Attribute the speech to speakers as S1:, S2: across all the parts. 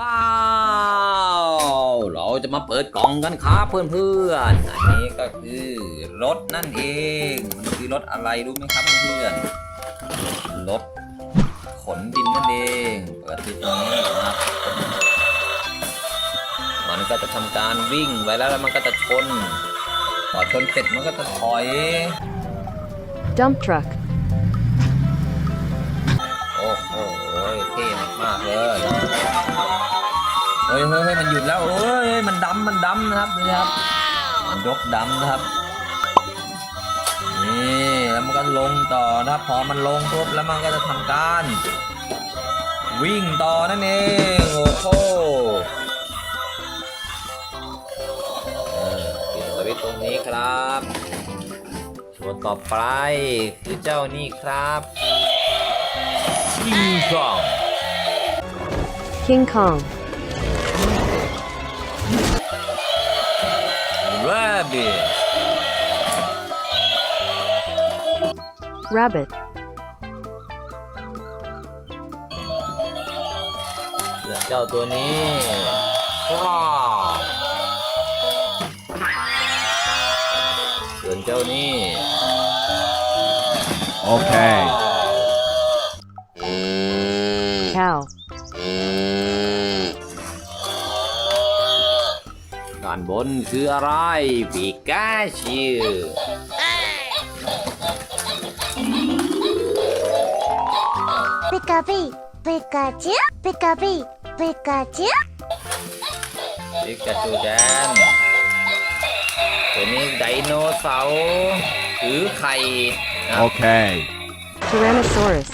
S1: ว้าวเราจะมาเปิดกล่องกันครับเพื่อนๆอันนี้ก็คือรถนั่นเอง มันคือรถอะไรรู้ไหมครับเพื่อนๆรถขนดินนั่นเองเปิดที่ตรงนี้นะครับมันก็จะทำการวิ่งไปแล้วแล้วมันก็จะชนพอชนเสร็จมันก็จะถอย
S2: dump truck,
S1: โอ้โหเท่มากๆเลยเฮ้ ยเฮ้ยเฮ้ยมันหยุดแล้วเฮ้ยมันดำมันดำนะครับนี่ครับมันยกดำนะครับนี่แล้วมันก็ลงต่อนะครับพอมันลงปุ๊บแล้วมันก็จะทำการ วิ่งต่อนั่นเองโอ้โหเออปิดสวิตช์ตรงนี้ครับส่วนต่อไปคือเจ้านี่ครับคิงคอง
S2: King Kong,
S1: Rabbit
S2: Rabbit,
S1: ส่วนเจ้าตัวนี้ว้าวส่วนเจ้านี่
S3: Okay.
S2: Cow,
S1: ด้นบนคืออะไรปิกาชิว
S4: ปิกาบีปิกาจิปิกาบีปิกาจิ
S1: ปิกาจูแดนตัวนี้ไดโนเสาร์ถือไข่โอ
S3: เค
S2: Tyrannosaurus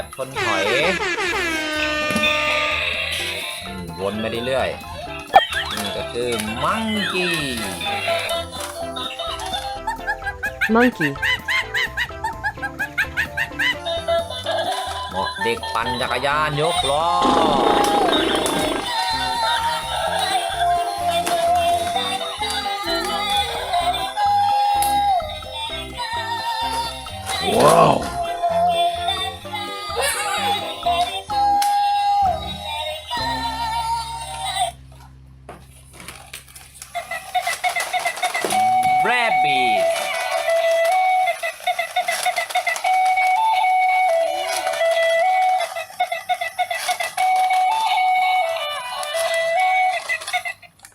S1: แบบชนถอยอืมวนไปเรื่อยๆนี่ก็คือมังกี้
S2: Monkey,
S1: เหมาะเด็กปั่นจักรยานยกล้อ
S3: Whoa.
S1: แ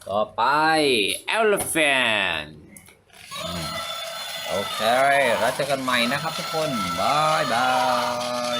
S1: ต่อไป elephant โอเคแล้วเจอกันใหม่นะครับทุกคนบายบาย